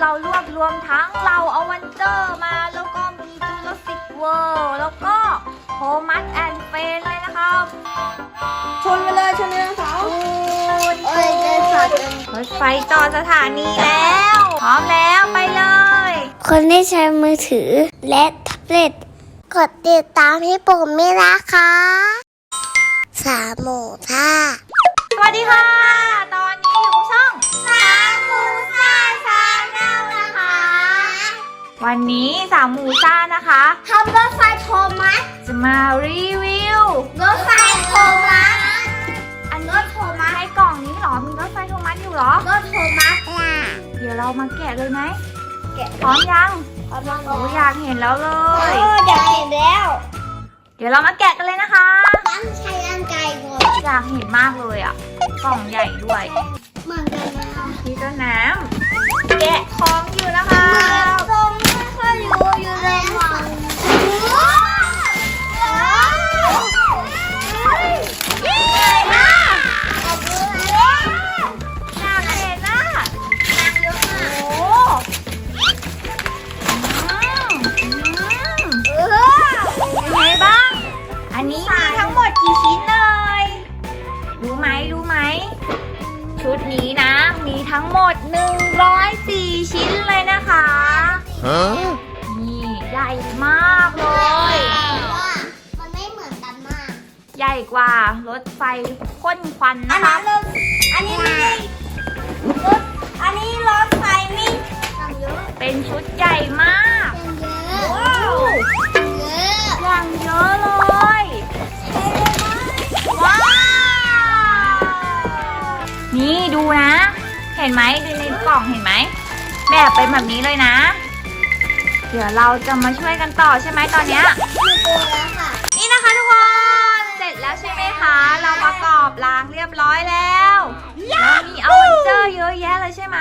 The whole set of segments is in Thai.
เรารวบรวมทั้งเราเอาวันเจอร์มาแล้วก็มีจูราสสิกเวิลด์แล้วก็โฮมัสแอนด์เฟนเลยนะครับชนไปเลยชนเลยเสาคุณโอ้ยเจสัตว์รถไฟต่อสถานีแล้ว พร้อมแล้วไปเลย คนที่ใช้มือถือและแท็บเล็ตกดติดตามพี่ปุ่มไม่นะคะสามหมูท่าสวัสดีค่ะ วันนี้สามหมูซ่านะคะทำรถไฟโทมัสจะมารีวิวรถไฟโทมัสอันนี้โทมัสในกล่องนี้เหรอมีรถไฟโทมัสอยู่เหรอรถโทมัสเดี๋ยวเรามาแกะเลยไหมแกะพร้อมยังกำลังโอ้อยากเห็นแล้วเลเอยอเดี๋ยวเห็นแล้ว เดี๋ยวเรามาแกะกันเลยนะคะตั้งใช้ร่างกายก่อนอยากเห็นมากเลยอะกล่องใหญ่ด้วยเหมือนกันนะคะพี่ต้นน้ำแกะของอยู่นะคะทรงไม่ค่อย รู้ มากเลย ว่ามันไม่เหมือนกันมาก ใหญ่กว่ารถไฟพ่นควันอันะนคะ นั้นอันนี้ไม่ได้รถอันนี้รถไฟไม่ตังเยอะเป็นชุดใหญ่มากเยอะว้าวเยอะอย่างเยอะเลย ว้าว นี่ดูนะ เห็นไหมดูในกล่องเห็นไหม แบบเป็นแบบนี้เลยนะ เดี๋ยวเราจะมาช่วยกันต่อใช่ไหมตอนเนี้ยคือตัวแล้วค่ะ นี่นะคะทุกคน เสร็จแล้วใช่ไหมคะ เราประกอบรางเรียบร้อยแล้วแล้วมีอเวนเจอร์เยอะแยะเลยใช่ไหม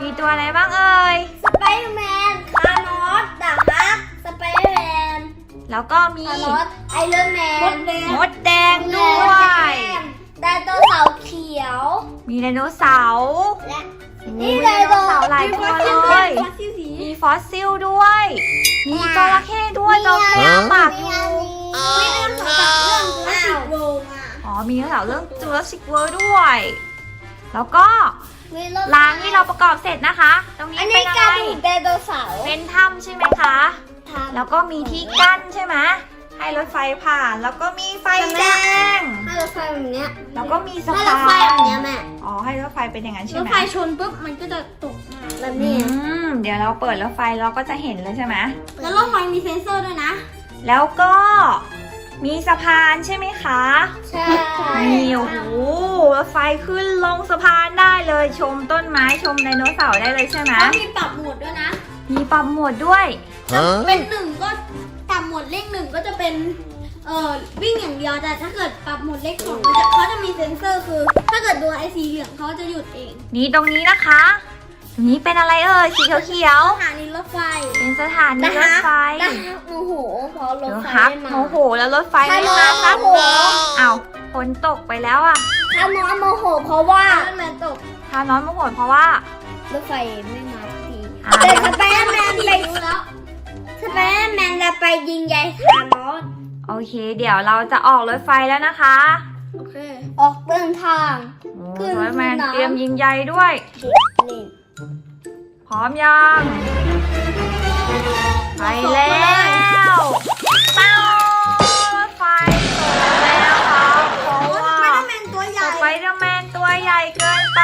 มีตัวอะไรบ้างเอ่ย สไปเดอร์แมนคานอสดาบฮักสไปเดอร์แมนแล้วก็มีคานอสไอรอนแมนมดแดงด้วยไดโนเสาร์เขียว มีไดโนเสาร์และโอ้ นี่มีไดไดโนโนเสาร์หลายตัวเลย มีฟอสซิลด้วย มีจระเข้ด้วยจระเข้อ้าปากอยู่ไม่ได้สำหรับเรื่องอ้าวโรงอะอ๋อมีไดโนเสาร์เรื่อง Jurassic World ด้วย แล้วก็มีรถรางที่เราประกอบเสร็จนะคะ ตรงนี้อันเป็นี้นอะกไรระดูกไดโนเสาร์เป็นถ้ำใช่ไหมคะแล้วก็มีที่กั้นใช่ไหม ให้รถไฟผ่านแล้วก็มีไฟแดงให้รถไฟแบบเนี้ยแล้วก็มีสะให้รพาถไฟแบบนเนี้ยแม่อ๋อให้รถไฟเป็นอย่างนั้นใช่รถไหมไฟชนปุ๊บมันก็จะตกมาแบบอืนี้ มเดี๋ยวเราเปิดรถไฟเราก็จะเห็นเลยใช่ไหมแล้วรถไฟมีเซ็นเซอร์ด้วยนะ แล้วก็มีสะพานใช่ไหมคะ ใช่นี่โอ้โหรถไฟขึ้นลงสะพานได้เลยชมต้นไม้ชมไดโนเสาร์ได้เลยใช่ไหมแล้วมีปรับโหมดด้วยนะ มีปรับโหมดด้วย Huh? เป็นหนึ่งก็ ปรับโหมดเลขหนึ่งก็จะเป็นเอ่อวิ่งอย่างเดียวแต่ถ้าเกิดปรับโหมดเลขสองมันจะเขาจะมีเซ็นเซอร์คือ ถ้าเกิดดวงไอสีเหลืองเขาจะหยุดเองนี่ตรงนี้นะคะ ตรงนี้เป็นอะไรเอ่ยสีเขียวสถานีรถไฟๆเป็นสถานีรถไฟนะโอ้โหพอรเดี๋ถยวไฟฮักไม่มา โมโหแล้วรถไฟถ้าไม่น้อมางครับโมโหเอาฝนตกไปแล้วอะถ้าน้องโมโห เพราะว่าแมนตกถ้าน้อยโมโหเพราะว่ารถไฟไม่มาสักทีอ่าแต่สไปเดอร์แมนไปรู้แล้ว สไปเดอร์แมนจะไปยิงใหญ่คานอสโอเค เดี๋ยวเราจะออกรถไฟแล้วนะคะโอเค ออกเดินทางโอ้ขึ้นรถแมนน้ำเตรียมยิงใหญ่ด้วยนี่พร้อมยังไปแล้วเต้ารถไฟตกแล้วครับเพราะว่า แมนตัวใหสญ่ไปเดอร์แมนตัวใหญ่เกินไป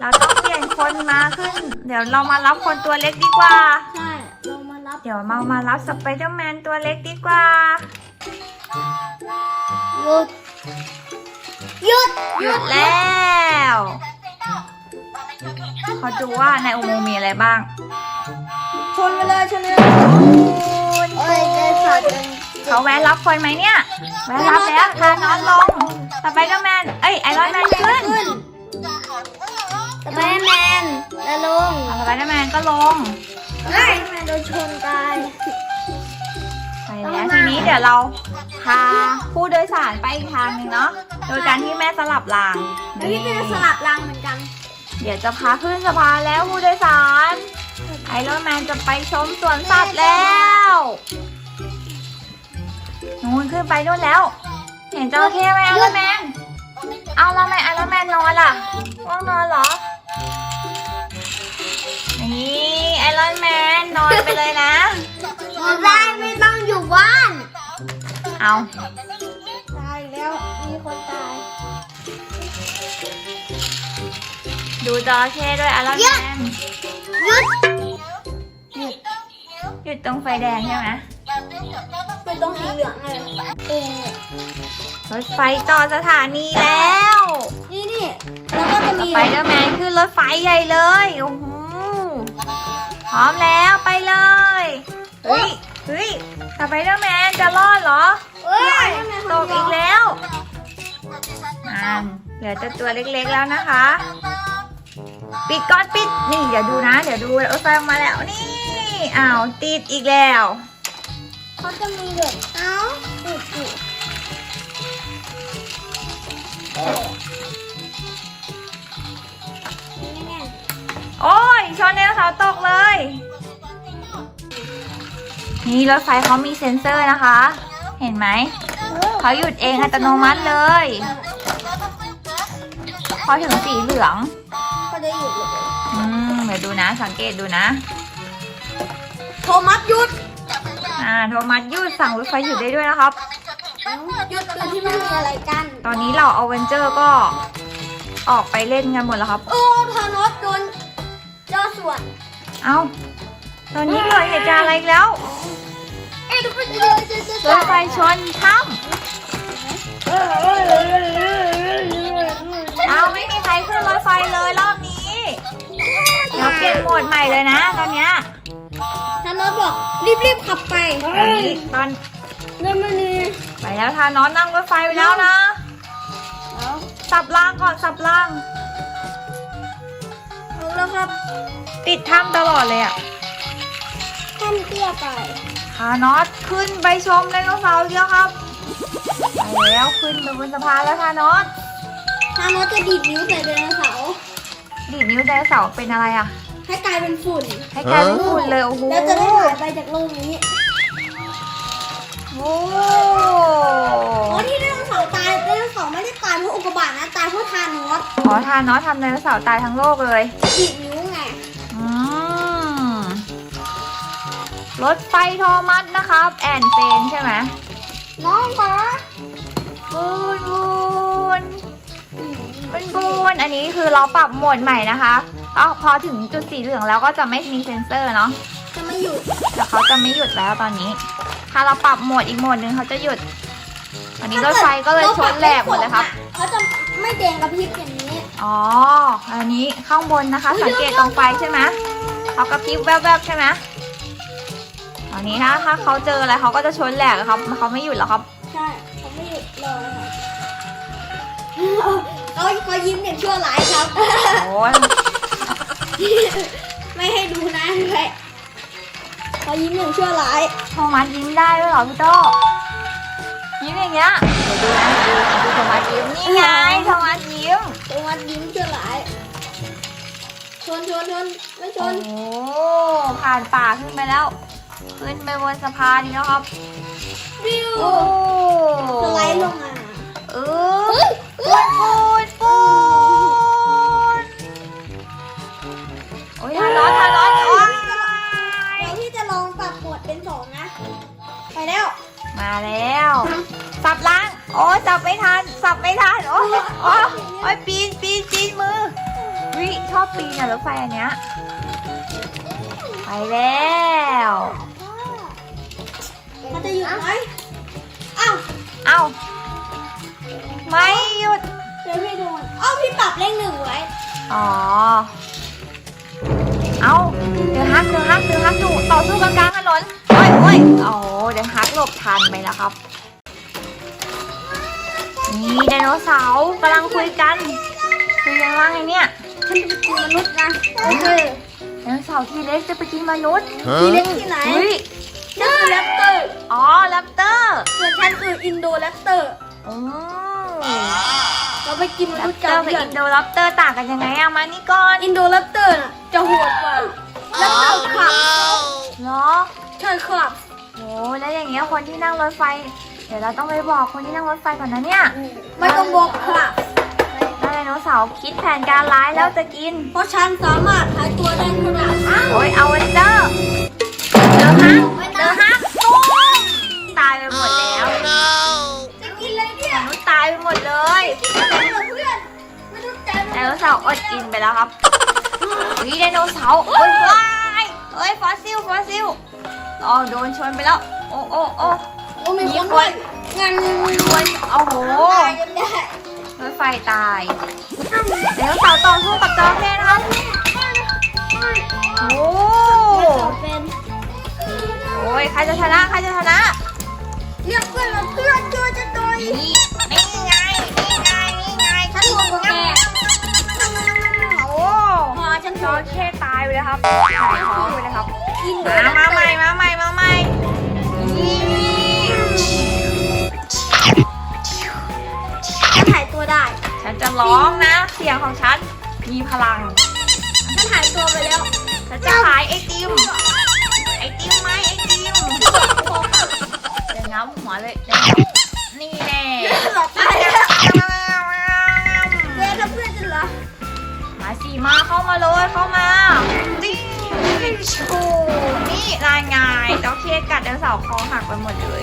เราต้องเปลี่ยนคนมาขึ้น เดี๋ยวเรามารับคนตัวเล็กดีกว่า ใช่ เรามารับเดี๋ยวมามารับสไปเดอร์แมนตัวเล็กดีกว่า หยุด หยุด หยุดแล้วเขาดูว่าในอุโมงค์มีอะไรบ้าง ชนไปเลยชนเลยโอ้ยเจสัตว์เขาแวะรับคนไหมเนี่ย แวะรับแล้วทานอนลงสไปเดอร์แมน เอ้ยไอรอนแมนขึ้นสไปเดอร์แมนแล้วลงสไปเดอร์แมนก็ลงส ไปเดอร์แมนโดนชนตายไปแล้วทีนี้เดี๋ยวเราพาผู้โดยสารไปอีกทางหนึ่งเนาะ โดยการที่แม่สลับรางแล้วพี่ก็จะสลับรางเหมือนกัน เดี๋ยวจะพาขึ้นสะพานแล้วผู้โดยสาร ไอรอนแมนจะไปชมสวนสัตว์แล้วนู่นขึ้นไปนู่นแล้ว เห็นจระเข้ไหมไอรอนแมน เอาแล้วทำไมไอรอนแมนนอนล่ะว่างนอนเหรอ นี่ไอรอนแมนนอนไปเลยนะได้ไม่ต้องอยู่บ้าน เอาตายแล้วมีคนตาย ดูจระเข้ด้วยไอรอนแมนหยุด หยุดตรงไฟแดงใช่ไหมเป็นตรงสีเหลืองเลยเออรถไฟต่อสถานีแล้ว นี่นี่แล้วก็จะมีไปเดอร์แมนขึ้นรถไฟใหญ่เลยโอ้โหพ ร้อมแล้วไปเลยเฮ้ยเฮ้ยสไปเดอร์แมนจะรอดเหรอเอ้ยตกอีกแล้วอ่านเหลือแต่ตัวเล็กๆแล้วนะคะ ปิดก่อนปิดนี่เดี๋ยวดูนะ เดี๋ยวดูรถไฟออกมาแล้วนี่อ้าวติดอีกแล้วเขาจะมีแบบเอ้าอุดอยู่โอ้ยชนไดโนเสาร์ตกเลย นี่รถไฟเขามีเซ็นเซอร์นะคะ เห็นไหม เขาหยุดเองอัตโนมัติเลย พอถึงสีเหลืองเขาจะหยุดเลยอืมเดี๋ยวดูนะ สังเกตดูนะ โทมัสหยุด อ่า โทมัสหยุดสั่งรถไฟหยุดได้ด้วยนะครับ หยุดคือที่ไม่มีอะไรกันตอนนี้เราเอาเวนเจอร์ก็ออกไปเล่นกันหมดแล้วครับ โอ้ธานอสโดนย่อส่วน เอ้าตอนนี้เกิดเหตุการณ์อะไรอีกแล้วเอ้ยทุกคนจะจะจะรถไฟชนถ้ำเอาไม่มีใครขึ้นรถไฟเลยรอบนี้เราเปลี่ยนโหมดใหม่เลยนะตอนเนี้ยธานอสบอกรีบๆขับไปตอนนี้ตอนเดินมานี่ไปแล้วทานอนนั่งรถไฟไปแล้วนะ สับรางก่อนสับรางเอาแล้วครับ ติดถ้ำตลอดเลยอะท่านเตี้ยไปทานอสขึ้นไปชมไดโนเสาร์เดียวครับไปแล้วขึ้นไปบนสะพานแล้วทานอสธานอสจะดีดนิ้วใส่ไดโนเสาร์ดีดนิ้วไดโนเสาร์เป็นอะไรอะให้กลายเป็นฝุ่นให้กลายเป็นฝุ่นเลยโอ้โหแล้วจะได้หายไปจากโลกนี้โอ้อ๋อที่ไดโนเสาร์ตายไดโนเสาร์ไม่ได้ตายเพราะอุกกาบาตนะตายเพราะธานอสขอทานอสทำไดโนเสาร์ตายทั้งโลกเลยดีดนิ้ว รถไฟโทมัสนะครับ แอนเฟนใช่ไหมน้องคะบูนบูนบูนบูนอันนี้คือเราปรับโหมดใหม่นะคะก็พอถึงจุดสีเหลืองแล้วก็จะไม่มีเซ็นเซอร์เนาะจะไม่หยุดแต่เขาจะไม่หยุดแล้วตอนนี้ ถ้าเราปรับโหมดอีกโหมดหนึ่งเขาจะหยุดอันนี้รถไฟก็เลยชนแหลกหมดเลยครับเขาจะไม่แดงกระพริบอย่างนี้ อ๋อ อันนี้ข้างบนนะคะ สังเกตตรงไฟใช่ไหมเขากระพริบแวบๆใช่ไหมต อนนี้นะถ้าเขาเจออะไรเขาก็จะชนแหลกอะครับเขาไม่หยุดหรอกครับ ใช่เขาไม่หยุดรอค่ะเขาเขายิ้มอย่างชั่วร้ายครับโอ้ยไม่ให้ดูนะเลยเขายิ้มอย่างชั่วร้ายโทมัสยิ้มได้ด้วยเหรอพี่โตยิ้มอย่างเงี้ยเดี๋ยวดูนะดูดูโทมัสยิ้มนี่ไงโทมัสยิ้มตัวมันยิ้มชั่วร้ายชนชนชนไม่ชโอ้นผ่านป่าขึ้นไปแล้ว ขึ้นไปบนสะพานนี้แล้วครับวิวโอ้สไลด์ลงมาเออปูนปูนปูนโอ้ยทานร้อนทาร้อนโอ้ยเดี๋ยวพี่จะลองปรับโหมดเป็นสองนะ ไปแล้ว มาแล้ว สับล้าง โอ้ยสับไม่ทัน สับไม่ทัน โอ้ยโอ้ยโอ้ยปีนปีนปีนมือ วิชอบปีนอะรถไฟอันเนี้ย ไปแล้ว มันจะหยุดไหมอ้าวเอ้าไม่หยุด เดี๋ยวพี่ดูมันอ้าวพี่ปรับเลขหนึ่งไว้ อ๋อ เอาเดี๋ยวฮักเดี๋ยวฮักเดี๋ยวฮักอยู่ต่อสู้กันกลางถนนโอ้ยโอ้ยโอ้เดี๋ยวฮักหลบทันไปแล้วครับ นี่ไดโนเสาร์กำลังคุยกันคุยกันว่าไงเนี่ยฉันจะเป็นมนุษย์นะโอเคไดโนเสาร์ทีเล็กจะไปกินมนุษย์ ทีเล็กที่ไหน เฮ้ย นั่นคือแรปเตอร์ อ๋อแรปเตอร์ส่วนฉันคืออินโดแรปเตอร์อืมเราไปกินมแรนุปษย์เตกาอร์กับเพื่อนอินโดแรปเตอร์ต่างกันยังไงอะมานี่ก่อน อินโดแรปเตอร์น่ะจะโหดกว่าแรปเตอร์ขับเหรอใช่ครับโอ้แล้วอย่างเงี้ยคนที่นั่งรถไฟ เดี๋ยวเราต้องไปบอกคนที่นั่งรถไฟก่อนนะเนี่ย ไม่ต้องบอกครับถ้าไดโนเสาร์คิดแผนการร้ายแล้วจะกิน เพราะฉันสามารถหายตัวได้ขนาดนั้นโอ้ยเอาเวนเจอร์ายไปหมดเลยเพื่อนมนุษย์ใจไดโนเสาร์อดกินไปแล้วครับนี่ไดโนเสาร์โอ้ยว้ายเอ้ยฟอสซิลฟอสซิลอ๋อโดนชนไปแล้ว โอ้โอ้โอ้โอ้มีคนด้วยงานนี้คนโอ้โหตายกันได้รถไฟตายไดโนเสาร์ต่อสู้กับจระเข้นะครับโอ้เป็นโอ้ยใครจะชนะใครจะชนะเรียกเพื่อนมาเพื่อนเจอจะโดยนี่ เข้ตายไปเลยครับตายท้องไปเลยครับกินมามาใหม่มาใหม่มาใหม่นี่ฉันหายตัวได้ ฉันจะร้องนะ เสียงของฉันมีพลังฉันหายตัวไปแล้ว ฉันจะขายไอติม ไอติมไหมไอติมเดี๋ยวง้ำหัวเลยเดี๋ยว นเสาร์คอหักไปหมดเลย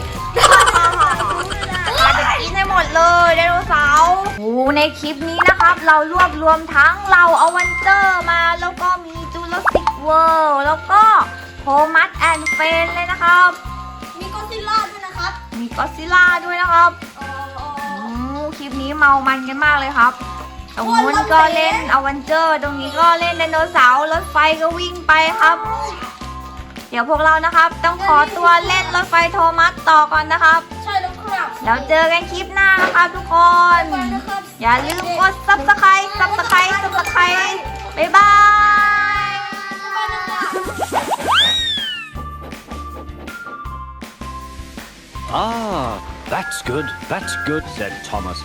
มาจะกินให้หมดเลยไดโนเสาร์โอ้ในคลิปนี้นะครับ เรารวบรวมทั้งเราอเวนเจอร์มาแล้วก็มีจูราสสิกเวิลด์แล้วก็โฮมัสแอนด์เฟนเลยนะครับ มีกอซิลล่าด้วยนะครับ มีก็อดซิลล่าด้วยนะครับอ๋ออืมคลิปนี้เมามันกันมากเลยครับ ตรงนู้นก็เล่นอเวนเจอร์ ตรงนี้ก็เล่นไดโนเสาร์ รถไฟก็วิ่งไปครับ เดี๋ยวพวกเรานะครับ ต้องขอตัวเล่นรถไฟโทมัสต่อก่อนนะครับ ใช่แล้วครับแล้วเจอกันคลิปหน้านะครับทุกคนไปนะครับอย่าลืมกด subscribe subscribe subscribe บ๊ายบายไปนะครับ Ah, that's good, that's good, said Thomas.